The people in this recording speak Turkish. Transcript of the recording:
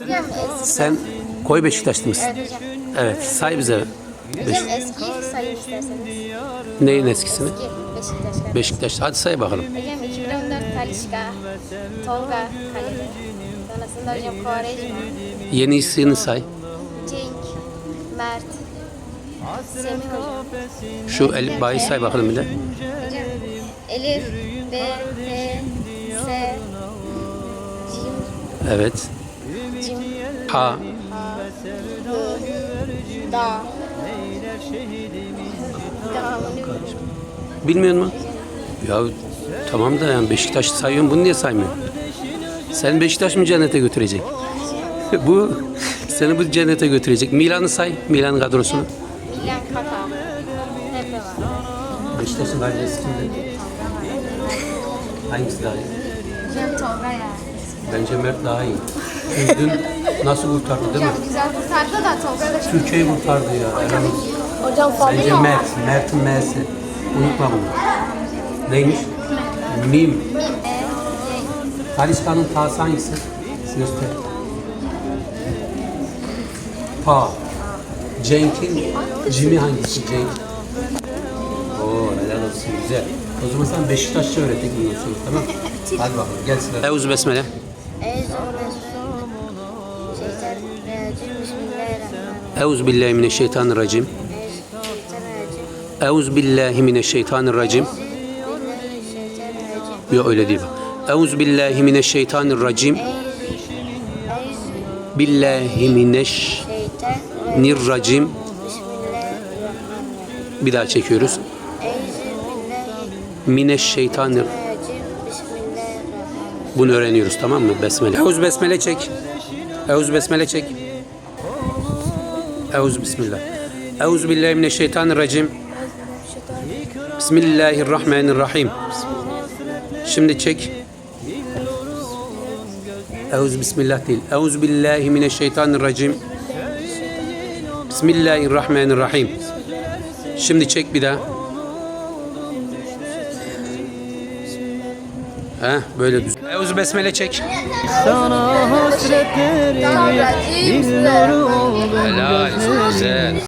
Eski. Sen koy Beşiktaşlı mısın? Evet hocam. Evet. Say bize. Beş, Hocam eskiyi sayın isterseniz. neyin eskisini? Eski Beşiktaş. Beşiktaş. Hadi say bakalım. Hocam 2014 Talişka, Tolga kalede. Sonrasında hocam Quaresma, Yenisini say. Cenk, Mert, Semih hocam. Şu Elif Bay'ı say bakalım bir de. Hocam Elif, B, T, S, Cim, Evet. Ha. Da. Bilmiyor musun? Ya tamam da yani Beşiktaş sayıyorsun bunu niye saymıyorsun? Sen Beşiktaş mı cennete götürecek? bu seni bu cennete götürecek. Milan'ı say. Milan kadrosunu. Milan Kaka. Beşiktaş'ın kalecisi kimdi? Hangisi iyi? Hocam Tolga ya. Bence Mert daha iyi. Çünkü dün nasıl kurtardı değil mi? Güzel kurtardı da Tolga da çok Türkiye'yi kurtardı ya. Helal olsun. Hocam Bence Mert. Mert'in M'si. Unutma bunu. Neymiş? Mim. Taliskan'ın ta'sı hangisi? Göster. Ta. Cenk'in Jimmy hangisi? Cenk. Oo helal olsun güzel. O zaman sen Beşiktaşça öğrettik bundan sonra tamam Hadi bakalım gel sıra. Eûzü besmele. Eûzü billahi mineşşeytanirracim. Eûzü billahi mineşşeytanirracim. Yok öyle değil bak. Eûzü billahi mineşşeytanirracim. Billahi mineşşeytanirracim. Bir daha çekiyoruz. Mineşşeytanir. Bunu öğreniyoruz tamam mı? Besmele. Eûzü besmele çek. Eûzü besmele çek. Eûzü bismillah. Eûzü billahi mineşşeytanirracim. Bismillahirrahmanirrahim. Şimdi çek. Eûzü bismillah değil. Eûzü billahi mineşşeytanirracim. Bismillahirrahmanirrahim. Şimdi çek bir daha. Heh, böyle düz. Eûzü besmele çek. Sana hasretlerim bir Helal. Güzel.